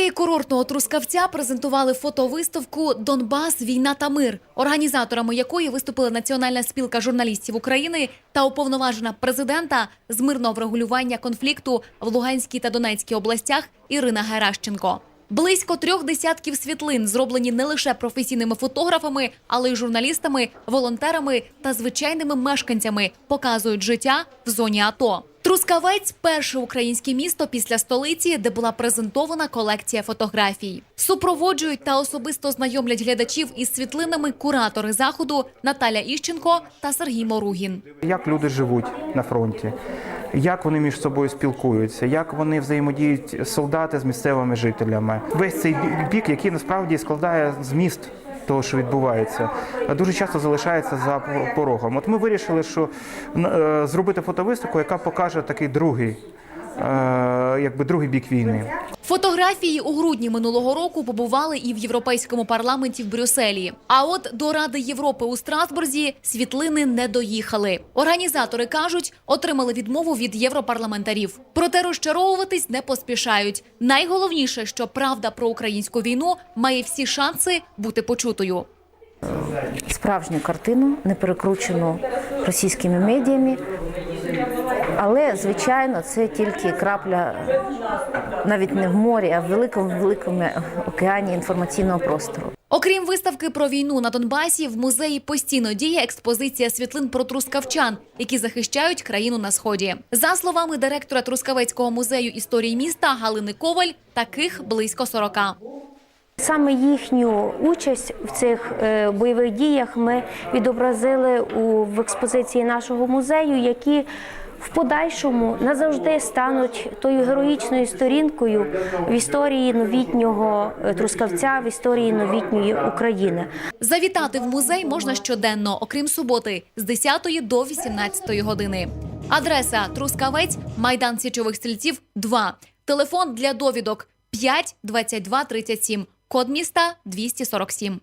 музеї курортного трускавця презентували фотовиставку Донбас, війна та мир, організаторами якої виступили Національна спілка журналістів України та уповноважена президента з мирного врегулювання конфлікту в Луганській та Донецькій областях Ірина Геращенко. Близько трьох десятків світлин зроблені не лише професійними фотографами, але й журналістами, волонтерами та звичайними мешканцями показують життя в зоні АТО. Трускавець перше українське місто після столиці, де була презентована колекція фотографій. Супроводжують та особисто знайомлять глядачів із світлинами куратори заходу Наталя Іщенко та Сергій Моругін. Як люди живуть на фронті, як вони між собою спілкуються, як вони взаємодіють солдати з місцевими жителями. Весь цей бік, який насправді складає зміст того, що відбувається, дуже часто залишається за порогом. От ми вирішили, що е, зробити фотовиставку, яка покаже такий другий, е, якби другий бік війни. Фотографії у грудні минулого року побували і в європейському парламенті в Брюсселі. А от до Ради Європи у Страсбурзі світлини не доїхали. Організатори кажуть, отримали відмову від європарламентарів. Проте розчаровуватись не поспішають. Найголовніше, що правда про українську війну має всі шанси бути почутою. справжню картину, не перекручену російськими медіями. Але, звичайно, це тільки крапля навіть не в морі, а в великому великому океані інформаційного простору. Окрім виставки про війну на Донбасі, в музеї постійно діє експозиція світлин про трускавчан, які захищають країну на сході. За словами директора Трускавецького музею історії міста Галини Коваль, таких близько 40. Саме їхню участь в цих е, бойових діях ми відобразили у в експозиції нашого музею, які в подальшому назавжди стануть тою героїчною сторінкою в історії новітнього е, трускавця, в історії новітньої України. Завітати в музей можна щоденно, окрім суботи, з 10 до 18 години. Адреса Трускавець, майдан Січових стрільців, 2. Телефон для довідок 5 22 37. Код міста 247.